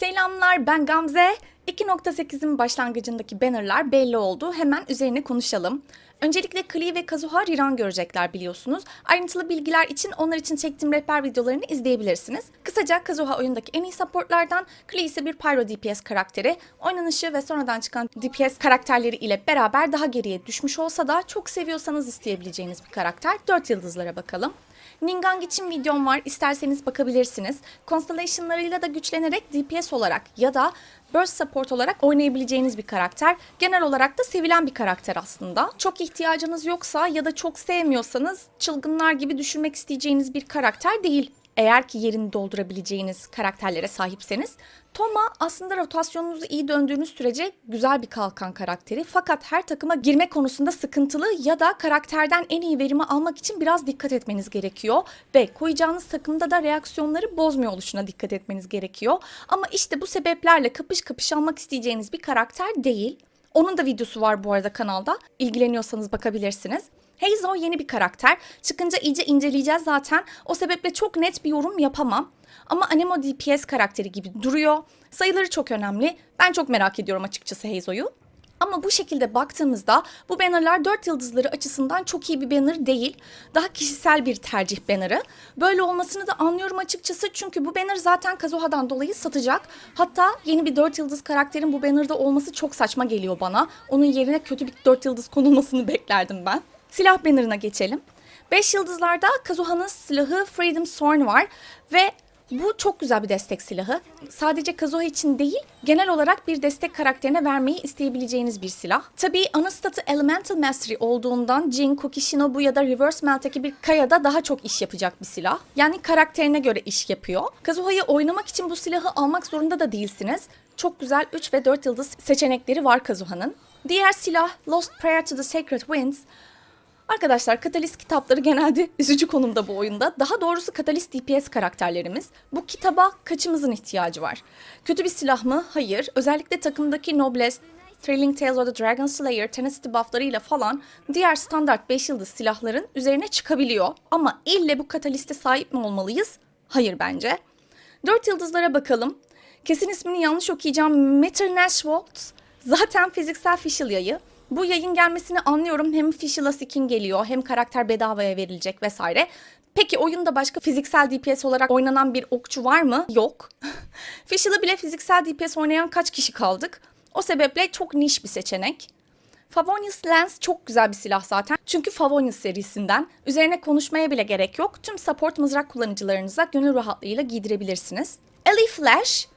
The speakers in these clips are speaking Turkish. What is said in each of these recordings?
Selamlar ben Gamze. 2.8'in başlangıcındaki bannerlar belli oldu. Hemen üzerine konuşalım. Öncelikle Klee ve Kazuha Riran görecekler biliyorsunuz. Ayrıntılı bilgiler için onlar için çektiğim rehber videolarını izleyebilirsiniz. Kısaca Kazuha oyundaki en iyi supportlardan, Klee ise bir Pyro DPS karakteri. Oynanışı ve sonradan çıkan DPS karakterleri ile beraber daha geriye düşmüş olsa da çok seviyorsanız isteyebileceğiniz bir karakter. 4 yıldızlara bakalım. Ningang için videom var. İsterseniz bakabilirsiniz. Constellation'larıyla da güçlenerek DPS olarak ya da Burst Support olarak oynayabileceğiniz bir karakter. Genel olarak da sevilen bir karakter aslında. Çok ihtiyacınız yoksa ya da çok sevmiyorsanız çılgınlar gibi düşünmek isteyeceğiniz bir karakter değil. Eğer ki yerini doldurabileceğiniz karakterlere sahipseniz. Toma aslında rotasyonunuzu iyi döndüğünüz sürece güzel bir kalkan karakteri. Fakat her takıma girme konusunda sıkıntılı ya da karakterden en iyi verimi almak için biraz dikkat etmeniz gerekiyor. Ve koyacağınız takımda da reaksiyonları bozmuyor oluşuna dikkat etmeniz gerekiyor. Ama işte bu sebeplerle kapış kapış almak isteyeceğiniz bir karakter değil. Onun da videosu var bu arada kanalda. İlgileniyorsanız bakabilirsiniz. Heizo yeni bir karakter. Çıkınca iyice inceleyeceğiz zaten. O sebeple çok net bir yorum yapamam. Ama Anemo DPS karakteri gibi duruyor. Sayıları çok önemli. Ben çok merak ediyorum açıkçası Heizo'yu. Ama bu şekilde baktığımızda bu bannerlar 4 yıldızları açısından çok iyi bir banner değil. Daha kişisel bir tercih bannerı. Böyle olmasını da anlıyorum açıkçası çünkü bu banner zaten Kazuha'dan dolayı satacak. Hatta yeni bir 4 yıldız karakterin bu bannerda olması çok saçma geliyor bana. Onun yerine kötü bir 4 yıldız konulmasını beklerdim ben. Silah bannerına geçelim. 5 yıldızlarda Kazuha'nın silahı Freedom Thorn var ve bu çok güzel bir destek silahı. Sadece Kazuha için değil, genel olarak bir destek karakterine vermeyi isteyebileceğiniz bir silah. Tabii ana statı Elemental Mastery olduğundan Jin, Koki Shinobu ya da Reverse Melt'teki bir Kaya'da daha çok iş yapacak bir silah. Yani karakterine göre iş yapıyor. Kazuha'yı oynamak için bu silahı almak zorunda da değilsiniz. Çok güzel 3 ve 4 yıldız seçenekleri var Kazuha'nın. Diğer silah Lost Prayer to the Sacred Winds. Arkadaşlar Katalist kitapları genelde üzücü konumda bu oyunda. Daha doğrusu Katalist DPS karakterlerimiz. Bu kitaba kaçımızın ihtiyacı var? Kötü bir silah mı? Hayır. Özellikle takımdaki Noblesse, Thrilling Tales of the Dragon Slayer, Tenacity bufflarıyla falan diğer standart 5 yıldız silahların üzerine çıkabiliyor. Ama ille bu kataliste sahip mi olmalıyız? Hayır bence. 4 yıldızlara bakalım. Kesin ismini yanlış okuyacağım. Metternashvolt zaten fiziksel fişil yayı. Bu yayın gelmesini anlıyorum. Hem Fishila skin geliyor hem karakter bedavaya verilecek vesaire. Peki oyunda başka fiziksel DPS olarak oynanan bir okçu var mı? Yok. Fishila bile fiziksel DPS oynayan kaç kişi kaldık? O sebeple çok niş bir seçenek. Favonius Lens çok güzel bir silah zaten. Çünkü Favonius serisinden. Üzerine konuşmaya bile gerek yok. Tüm support mızrak kullanıcılarınıza gönül rahatlığıyla giydirebilirsiniz. Ellie Flash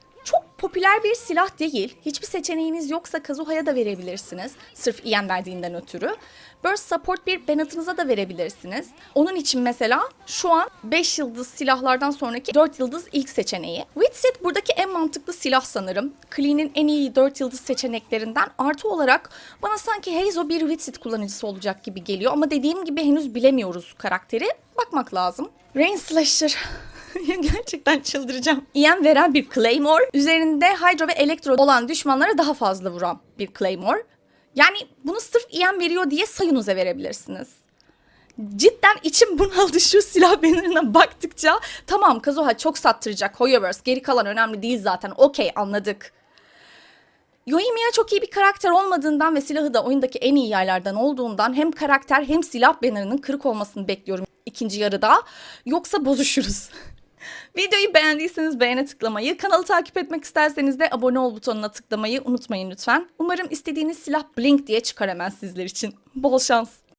popüler bir silah değil. Hiçbir seçeneğiniz yoksa Kazuha'ya da verebilirsiniz. Sırf EM verdiğinden ötürü. Burst Support bir Bennett'ınıza da verebilirsiniz. Onun için mesela şu an 5 yıldız silahlardan sonraki 4 yıldız ilk seçeneği. Witsit buradaki en mantıklı silah sanırım. Klee'nin en iyi 4 yıldız seçeneklerinden. Artı olarak bana sanki Heizo bir Witsit kullanıcısı olacak gibi geliyor. Ama dediğim gibi henüz bilemiyoruz karakteri. Bakmak lazım. Rain Slasher. Gerçekten çıldıracağım. EM veren bir Claymore. Üzerinde Hydro ve Elektro olan düşmanlara daha fazla vuran bir Claymore. Yani bunu sırf EM veriyor diye sayınıza verebilirsiniz. Cidden içim bunaldı şu silah bannerına baktıkça. Tamam Kazuha çok sattıracak Hoyoverse. Geri kalan önemli değil zaten. Okey anladık. Yoimiya çok iyi bir karakter olmadığından ve silahı da oyundaki en iyi yerlerden olduğundan hem karakter hem silah bannerının kırık olmasını bekliyorum ikinci yarıda. Yoksa bozuşuruz. Videoyu beğendiyseniz beğene tıklamayı, kanalı takip etmek isterseniz de abone ol butonuna tıklamayı unutmayın lütfen. Umarım istediğiniz silah Blink diye çıkar hemen sizler için. Bol şans.